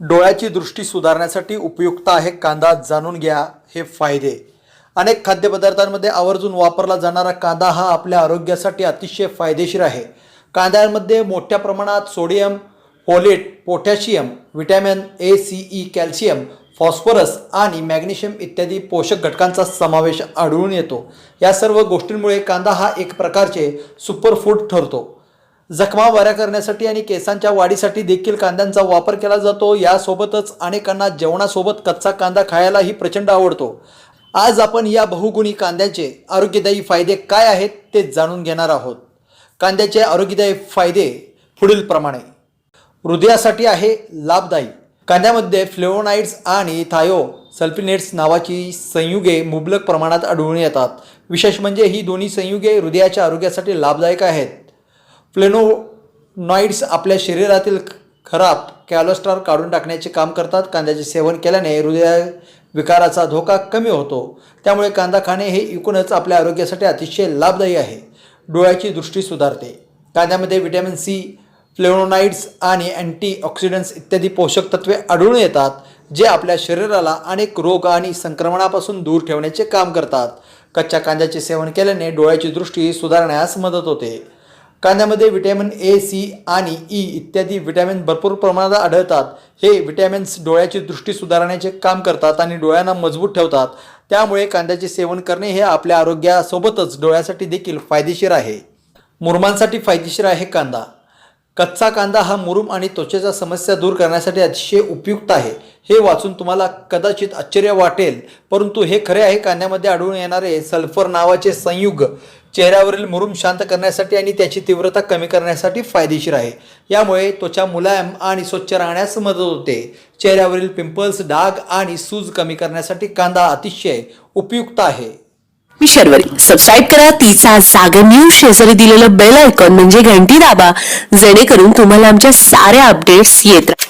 डोळ्याची दृष्टी सुधारण्यासाठी उपयुक्त आहे कांदा. जाणून घ्या हे फायदे. अनेक खाद्यपदार्थांमध्ये आवर्जून वापरला जाणारा कांदा हा आपल्या आरोग्यासाठी अतिशय फायदेशीर आहे. कांद्यांमध्ये मोठ्या प्रमाणात sodium folate potassium vitamin A C E calcium phosphorus आणि मॅग्नेशियम इत्यादी पोषक घटकांचा समावेश आढळून येतो. या सर्व गोष्टींमुळे कांदा हा एक प्रकारचे सुपरफूड ठरतो. जखमा बऱ्या करण्यासाठी आणि केसांच्या वाढीसाठी देखील कांद्यांचा वापर केला जातो. यासोबतच अनेकांना जेवणासोबत कच्चा कांदा खायलाही प्रचंड आवडतो. आज आपण या बहुगुणी कांद्याचे आरोग्यदायी फायदे काय आहेत ते जाणून घेणार आहोत. कांद्याचे आरोग्यदायी फायदे पुढील प्रमाणे. हृदयासाठी आहे लाभदायी. कांद्यामध्ये फ्लेवोनाइड्स आणि थायो सल्फिनेट्स नावाची संयुगे मुबलक प्रमाणात आढळून येतात. विशेष म्हणजे ही दोन्ही संयुगे हृदयाच्या आरोग्यासाठी लाभदायक आहेत. फ्लेनोनॉइड्स आपल्या शरीरातील खराब कॅलोस्ट्रॉल काढून टाकण्याचे काम करतात. कांद्याचे सेवन केल्याने हृदय विकाराचा धोका कमी होतो. त्यामुळे कांदा खाणे हे एकूणच आपल्या आरोग्यासाठी अतिशय लाभदायी आहे. डोळ्याची दृष्टी सुधारते. कांद्यामध्ये व्हिटॅमिन सी फ्लेवोनाइड्स आणि अँटीऑक्सिडंट्स इत्यादी पोषक तत्वे आढळून येतात जे आपल्या शरीराला अनेक रोग आणि संक्रमणापासून दूर ठेवण्याचे काम करतात. कच्च्या कांद्याचे सेवन केल्याने डोळ्याची दृष्टी सुधारण्यास मदत होते. कांद्यामध्ये व्हिटॅमिन ए सी आणि ई इत्यादी विटॅमिन भरपूर प्रमाणात आढळतात. हे व्हिटॅमिन्स डोळ्याची दृष्टी सुधारण्याचे काम करतात आणि डोळ्यांना मजबूत ठेवतात. त्यामुळे कांद्याचे सेवन करणे हे आपल्या आरोग्यासोबतच डोळ्यासाठी देखील फायदेशीर आहे. मुरमांसाठी फायदेशीर आहे कांदा. कच्चा कांदा हा मुरुम आणि त्वचेच्या समस्या दूर करण्यासाठी अतिशय उपयुक्त आहे. हे वाचून तुम्हाला कदाचित आश्चर्य वाटेल परंतु हे खरे आहे कांद्यामध्ये आढळून येणारे सल्फर नावाचे संयुग चेहऱ्यावरील मुरुम शांत करण्यासाठी आणि त्याची तीव्रता कमी करण्यासाठी फायदेशीर आहे. यामुळे त्वचा मुलायम आणि स्वच्छ राहण्यास मदत होते. चेहऱ्यावरील पिंपल्स डाग आणि सूज कमी करण्यासाठी कांदा अतिशय उपयुक्त आहे. मी शर्वरी. सबस्क्राईब करा. तिचा जागर न्यूज शेजारी दिलेलं बेल आयकॉन म्हणजे घंटी दाबा. जेणेकरून तुम्हाला आमच्या साऱ्या अपडेट्स येत राहतील